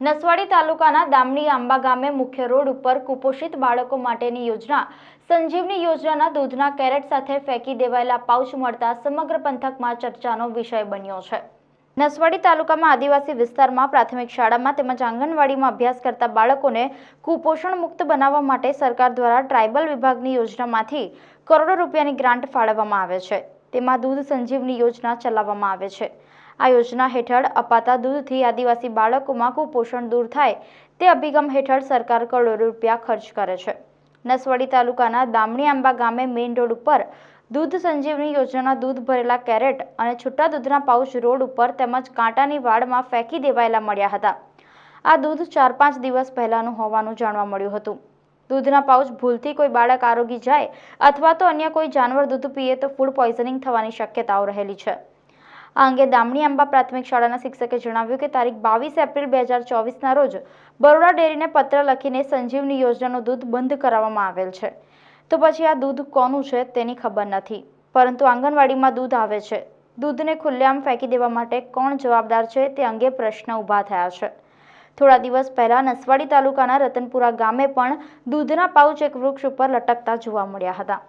નસવાડી તાલુકાના દામણી આંબા ગામે મુખ્ય રોડ ઉપર કુપોષિત બાળકો માટેની યોજના, સંજીવની યોજનાના દૂધના કેરેટ સાથે ફેંકી દેવાયેલા પાઉચ મળતા સમગ્ર પંથકમાં ચર્ચાનો વિષય બન્યો છે. નસવાડી તાલુકામાં આદિવાસી વિસ્તારમાં પ્રાથમિક શાળામાં તેમજ આંગણવાડીમાં અભ્યાસ કરતા બાળકોને કુપોષણ મુક્ત બનાવવા માટે સરકાર દ્વારા ટ્રાઇબલ વિભાગની યોજનામાંથી કરોડો રૂપિયાની ગ્રાન્ટ ફાળવવામાં આવે છે. તેમાં દૂધ સંજીવની યોજના ચલાવવામાં આવે છે. આ યોજના હેઠળ અપાતા દૂધથી આદિવાસી બાળકોમાં કુપોષણ દૂર થાય તે અભિગમ હેઠળ સરકાર કરોડો રૂપિયા ખર્ચ કરે છે. નસવાડી તાલુકાના દામણી આંબા ગામે મેઇન રોડ ઉપર દૂધ સંજીવની યોજનાના દૂધ ભરેલા કેરેટ અને છૂટા દૂધના પાઉચ રોડ ઉપર તેમજ કાંટાની વાડમાં ફેંકી દેવાયેલા મળ્યા હતા. આ દૂધ ચાર પાંચ દિવસ પહેલાનું હોવાનું જાણવા મળ્યું હતું. દૂધના પાઉચ ભૂલથી કોઈ બાળક આરોગી જાય અથવા તો અન્ય કોઈ જાનવર દૂધ પીએ તો ફૂડ પોઈઝનિંગ થવાની શક્યતાઓ રહેલી છે. આ અંગે દામણી આંબા પ્રાથમિક શાળાના શિક્ષકે જણાવ્યું કે તારીખ બાવીસ એપ્રિલ બે હજાર ચોવીસના રોજ બરોડા ડેરીને પત્ર લખીને સંજીવની યોજનાનું દૂધ બંધ કરાવવામાં આવેલ છે. તો પછી આ દૂધ કોનું છે તેની ખબર નથી. પરંતુ આંગણવાડીમાં દૂધ આવે છે. દૂધને ખુલ્લેઆમ ફેંકી દેવા માટે કોણ જવાબદાર છે તે અંગે પ્રશ્ન ઊભા થયા છે. થોડા દિવસ પહેલા નસવાડી તાલુકાના રતનપુરા ગામે પણ દૂધના પાઉચ એક વૃક્ષ ઉપર લટકતા જોવા મળ્યા હતા.